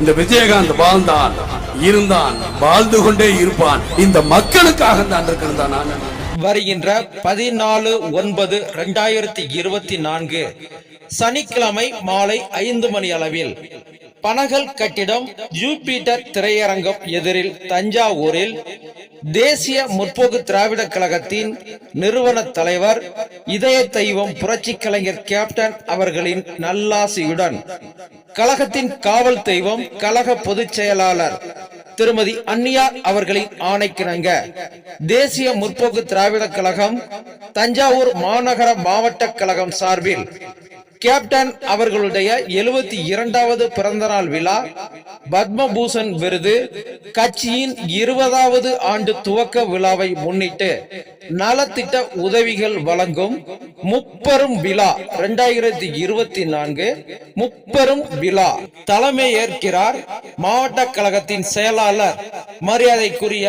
இந்த விஜயகாந்த் வாழ்ந்தான் இருந்தான் வாழ்ந்து கொண்டே இருப்பான். இந்த மக்களுக்காக தான் இருக்கிறதான் நான். வருகின்ற பதினாலு ஒன்பது ரெண்டாயிரத்தி இருபத்தி நான்கு சனிக்கிழமை மாலை ஐந்து மணி அளவில் பனகல் கட்டிடம் ஜூபிட்டர் திரையரங்கம் எதிரில் தஞ்சாவூரில் தேசிய முற்போக்கு திராவிட கழகத்தின் நிறுவன தலைவர் இதய தெய்வம் புரட்சி கலைஞர் கேப்டன் அவர்களின் நல்லாசியுடன் கழகத்தின் காவல் தெய்வம் கழக பொதுச் செயலாளர் திருமதி அன்னியார் அவர்களின் ஆணைக்கிணங்க. தேசிய முற்போக்கு திராவிட கழகம் தஞ்சாவூர் மாநகர மாவட்ட கழகம் சார்பில் கேப்டன் அவர்களுடைய எழுபத்தி இரண்டாவது பிறந்தநாள் விழா பத்மபூஷன் விருது கட்சியின் இருபதாவது ஆண்டு துவக்க விழாவை முன்னிட்டு நலத்திட்ட உதவிகள் வழங்கும் முப்பெரும் விழா இரண்டாயிரத்தி இருபத்தி நான்கு முப்பெரும் விழா. தலைமை ஏற்கிறார் மாவட்ட கழகத்தின் செயலாளர் மரியாதைக்குரிய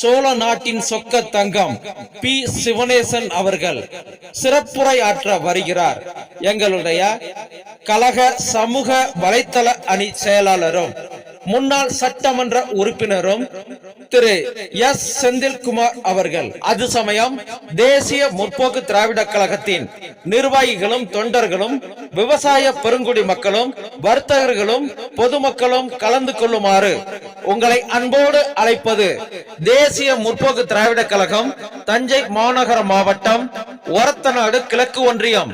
சோழ நாட்டின் சொக்க தங்கம் பி. சிவனேசன் அவர்கள் சிறப்புரை ஆற்ற வருகிறார். எங்களுடைய கழக சமூக வலைத்தள அணி செயலாளரும் முன்னாள் சட்டமன்ற உறுப்பினரும் திரு எஸ். செந்தில்குமார் அவர்கள். அது சமயம் தேசிய முற்போக்கு திராவிட கழகத்தின் நிர்வாகிகளும் தொண்டர்களும் விவசாய பெருங்குடி மக்களும் வர்த்தகர்களும் பொதுமக்களும் கலந்து கொள்ளுமாறு உங்களை அன்போடு அழைப்பது தேசிய முற்போக்கு திராவிட கழகம் தஞ்சை மாநகர மாவட்டம் ஒரத்தநாடு கிழக்கு ஒன்றியம்.